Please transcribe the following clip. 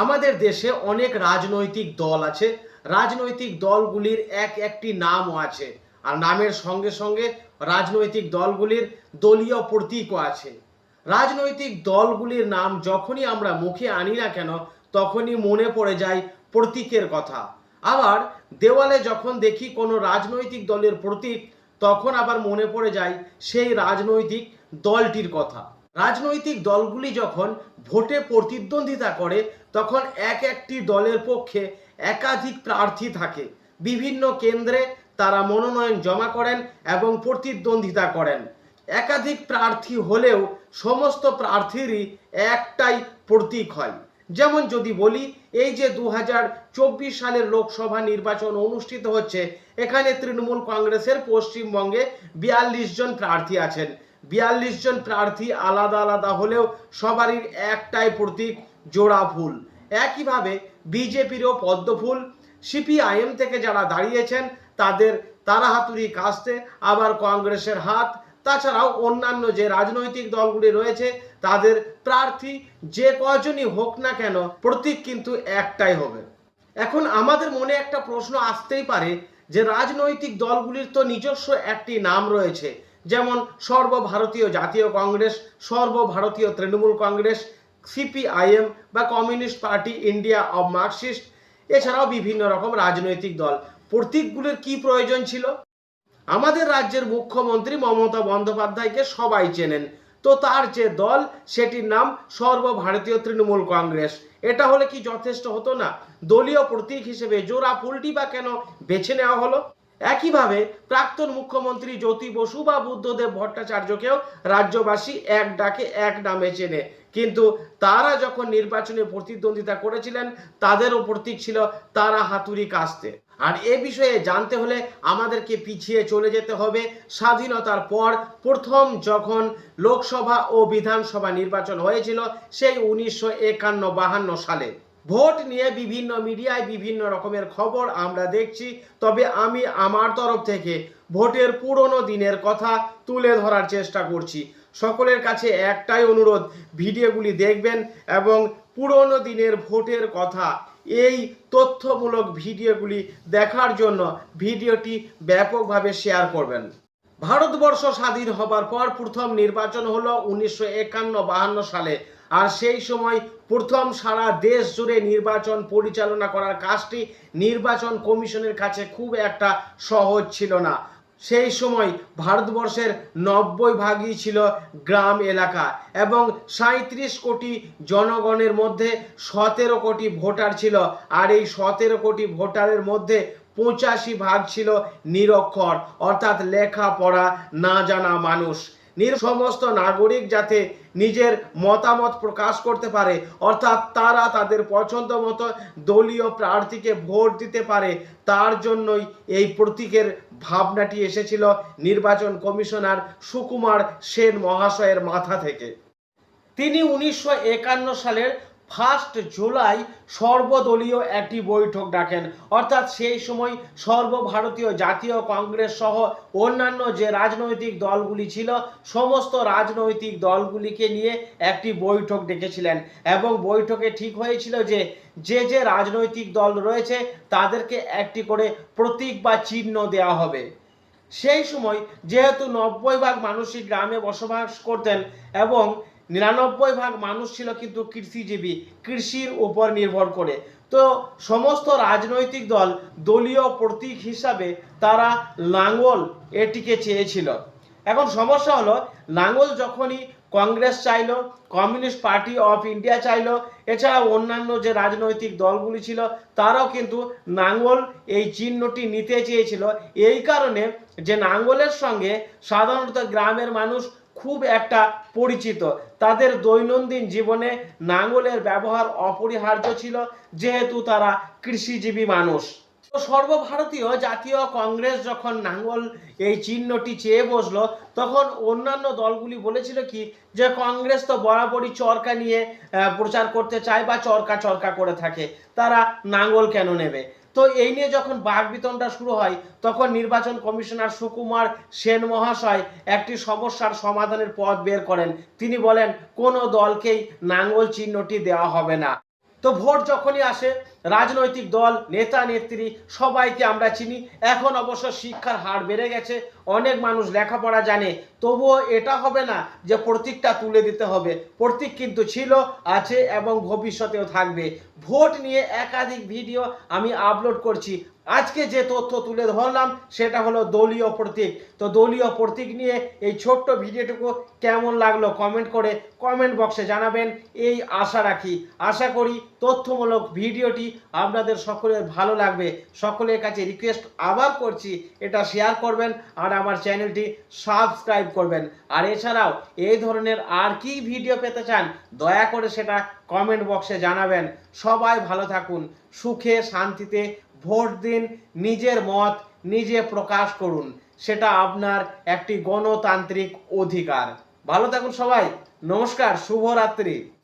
আমাদের দেশে অনেক রাজনৈতিক দল আছে। রাজনৈতিক দলগুলির এক একটি নামও আছে। আর নামের সঙ্গে সঙ্গে রাজনৈতিক দলগুলির দলীয় প্রতীকও আছে। রাজনৈতিক দলগুলির নাম যখনই আমরা মুখে আনি না কেন, তখনই মনে পড়ে যায় প্রতীকের কথা। আবার দেওয়ালে যখন দেখি কোনো রাজনৈতিক দলের প্রতীক, তখন আবার মনে পড়ে যায় সেই রাজনৈতিক দলটির কথা। রাজনৈতিক দলগুলি যখন ভোটে প্রতিদ্বন্দ্বিতা করে, তখন এক একটি দলের পক্ষে একাধিক প্রার্থী থাকে। বিভিন্ন কেন্দ্রে তারা মনোনয়ন জমা করেন এবং প্রতিদ্বন্দ্বিতা করেন। একাধিক প্রার্থী হলেও সমস্ত প্রার্থীরই একটাই প্রতীক হয়। যেমন যদি বলি, এই যে দু হাজার চব্বিশ সালের লোকসভা নির্বাচন অনুষ্ঠিত হচ্ছে, এখানে তৃণমূল কংগ্রেসের পশ্চিমবঙ্গে বিয়াল্লিশ জন প্রার্থী আছেন। বিয়াল্লিশ জন প্রার্থী আলাদা আলাদা হলেও সবারই একটাই প্রতীক, জোড়া ফুল। একইভাবে বিজেপিরও পদ্ম ফুল। সিপিআইএম থেকে যারা দাঁড়িয়েছেন, তাদের তারা হাতুড়ি কাস্তে, আবার কংগ্রেসের হাত। তাছাড়াও অন্যান্য যে রাজনৈতিক দলগুলি রয়েছে, তাদের প্রার্থী যে কজনই হোক না কেন, প্রতীক কিন্তু একটাই হবে। এখন আমাদের মনে একটা প্রশ্ন আসতেই পারে যে, রাজনৈতিক দলগুলির তো নিজস্ব একটি নাম রয়েছে। যেমন সর্বভারতীয় জাতীয় কংগ্রেস, সর্বভারতীয় তৃণমূল কংগ্রেস, সিপিআইএম বা communist party, India of Marxist, এছাড়াও বিভিন্ন রকম রাজনৈতিক দল। প্রতীকগুলির কি প্রয়োজন ছিল? আমাদের রাজ্যের মুখ্যমন্ত্রী মমতা বন্দ্যোপাধ্যায়কে সবাই চেনেন। তো তার যে দল, সেটির নাম সর্বভারতীয় তৃণমূল কংগ্রেস। এটা হলে কি যথেষ্ট হতো না? দলীয় প্রতীক হিসেবে জোড়া ফুলটি বা কেন বেছে নেওয়া হলো? একইভাবে প্রাক্তন মুখ্যমন্ত্রী জ্যোতি বসু বা বুদ্ধদেব ভট্টাচার্যকেও রাজ্যবাসী এক ডাকে এক নামে চেনে। কিন্তু তারা যখন নির্বাচনে প্রতিদ্বন্দ্বিতা করেছিলেন তাদেরও প্রতীক ছিল তারা হাতুড়ি কাস্তে। আর এ বিষয়ে জানতে হলে আমাদেরকে পিছিয়ে চলে যেতে হবে। স্বাধীনতার পর প্রথম যখন লোকসভা ও বিধানসভা নির্বাচন হয়েছিল, সেই উনিশশো একান্ন বাহান্ন সালে। ভোট নিয়ে বিভিন্ন মিডিয়ায় বিভিন্ন রকমের খবর আমরা দেখছি। তবে আমি আমার তরফ থেকে ভোটের পুরনো দিনের কথা তুলে ধরার চেষ্টা করছি। সকলের কাছে একটাই অনুরোধ, ভিডিওগুলি দেখবেন এবং পুরনো দিনের ভোটের কথা, এই তথ্যমূলক ভিডিওগুলি দেখার জন্য ভিডিওটি ব্যাপকভাবে শেয়ার করবেন। ভারতবর্ষ স্বাধীন হবার পর প্রথম নির্বাচন হলো উনিশশো একান্ন বাহান্ন সালে। আর সেই সময় প্রথম সারা দেশ জুড়ে নির্বাচন পরিচালনা করার কাজটি নির্বাচন কমিশনের কাছে খুব একটা সহজ ছিল না। সেই সময় ভারতবর্ষের নব্বই ভাগই ছিল গ্রাম এলাকা এবং সাঁত্রিশ কোটি জনগণের মধ্যে সতেরো কোটি ভোটার ছিল আর এই সতেরো কোটি ভোটারের মধ্যে পঁচাশি ভাগ ছিল নিরক্ষর, অর্থাৎ লেখাপড়া না জানা মানুষ। নির সমস্ত নাগরিক যাতে নিজের মতামত প্রকাশ করতে পারে, অর্থাৎ তারা তাদের পছন্দ মতো দলীয় প্রার্থীকে ভোট দিতে পারে, তার জন্যই এই প্রতীকের ভাবনাটি এসেছিল নির্বাচন কমিশনার সুকুমার সেন মহাশয়ের মাথা থেকে। তিনি উনিশশো একান্ন সালের ফার্স্ট জুলাই সর্বদলীয় একটি বৈঠক ডাকেন। অর্থাৎ সেই সময় সর্বভারতীয় জাতীয় কংগ্রেস সহ অন্যান্য যে রাজনৈতিক দলগুলি ছিল, সমস্ত রাজনৈতিক দলগুলিকে নিয়ে একটি বৈঠক ডেকেছিলেন এবং বৈঠকে ঠিক হয়েছিল যে যে যে রাজনৈতিক দল রয়েছে তাদেরকে একটি করে প্রতীক বা চিহ্ন দেওয়া হবে। সেই সময় যেহেতু নব্বই ভাগ মানুষই গ্রামে বসবাস করতেন এবং নিরানব্বই ভাগ মানুষ ছিল কিন্তু কৃষিজীবী, কৃষির উপর নির্ভর করে। তো সমস্ত রাজনৈতিক দল দলীয় প্রতীক হিসাবে তারা লাঙ্গল এটিকে চেয়েছিল। এখন সমস্যা হলো লাঙ্গল যখনই কংগ্রেস চাইলো, কমিউনিস্ট পার্টি অফ ইন্ডিয়া চাইলো, এছাড়া অন্যান্য যে রাজনৈতিক দলগুলি ছিল, তারাও কিন্তু নাঙ্গল এই চিহ্নটি নিতে চেয়েছিল। এই কারণে যে নাঙ্গলের সঙ্গে সাধারণত গ্রামের মানুষ খুব একটা পরিচিত। তাদের দৈনন্দিন জীবনে নাঙ্গলের ব্যবহার অপরিহার্য ছিল, যেহেতু তারা কৃষিজীবী মানুষ। সর্বভারতীয় জাতীয় কংগ্রেস যখন নাঙ্গল এই চিহ্নটি চেয়ে বসল, তখন অন্যান্য দলগুলি বলেছিল কি, যে কংগ্রেস তো বরাবরই চরকা নিয়ে প্রচার করতে চায় বা চরকা চরকা করে থাকে। তারা নাঙ্গল কেন নেবে? তো এই নিয়ে যখন বাঘ বিতণ্ডা শুরু হয়, তখন নির্বাচন কমিশনার সুকুমার সেন মহাশয় একটি সমস্যার সমাধানের পথ বের করেন। তিনি বলেন, কোনো দলকেই নাঙ্গল চিহ্নটি দেওয়া হবে না। তো ভোট যখনই আসে রাজনৈতিক দল, নেতা, নেত্রী, সবাইকে আমরা চিনি। এখন অবশ্য শিক্ষার হার বেড়ে গেছে, অনেক মানুষ লেখাপড়া জানে। তবুও এটা হবে না যে প্রতীকটা তুলে দিতে হবে। প্রতীক কিন্তু ছিল, আছে এবং ভবিষ্যতেও থাকবে। ভোট নিয়ে একাধিক ভিডিও আমি আপলোড করছি। আজকে যে তথ্য তুলে ধরলাম, সেটা হলো দলীয় প্রতীক। তো দলীয় প্রতীক নিয়ে এই ছোট্ট ভিডিওটুকু কেমন লাগল কমেন্ট করে কমেন্ট বক্সে জানাবেন। এই আশা রাখি। আশা করি তথ্যমূলক ভিডিওটি আপনাদের সকলের ভালো লাগবে। সকলের কাছে রিকোয়েস্ট আবার করছি, এটা শেয়ার করবেন আর আমার চ্যানেলটি সাবস্ক্রাইব করবেন। আর এছাড়াও এই ধরনের আর কি ভিডিও পেতে চান, দয়া করে সেটা কমেন্ট বক্সে জানাবেন। সবাই ভালো থাকুন, সুখে, শান্তিতে ভোট দিন, নিজের মত নিজে প্রকাশ করুন। সেটা আপনার একটি গণতান্ত্রিক অধিকার। ভালো থাকুন সবাই, নমস্কার, শুভরাত্রি।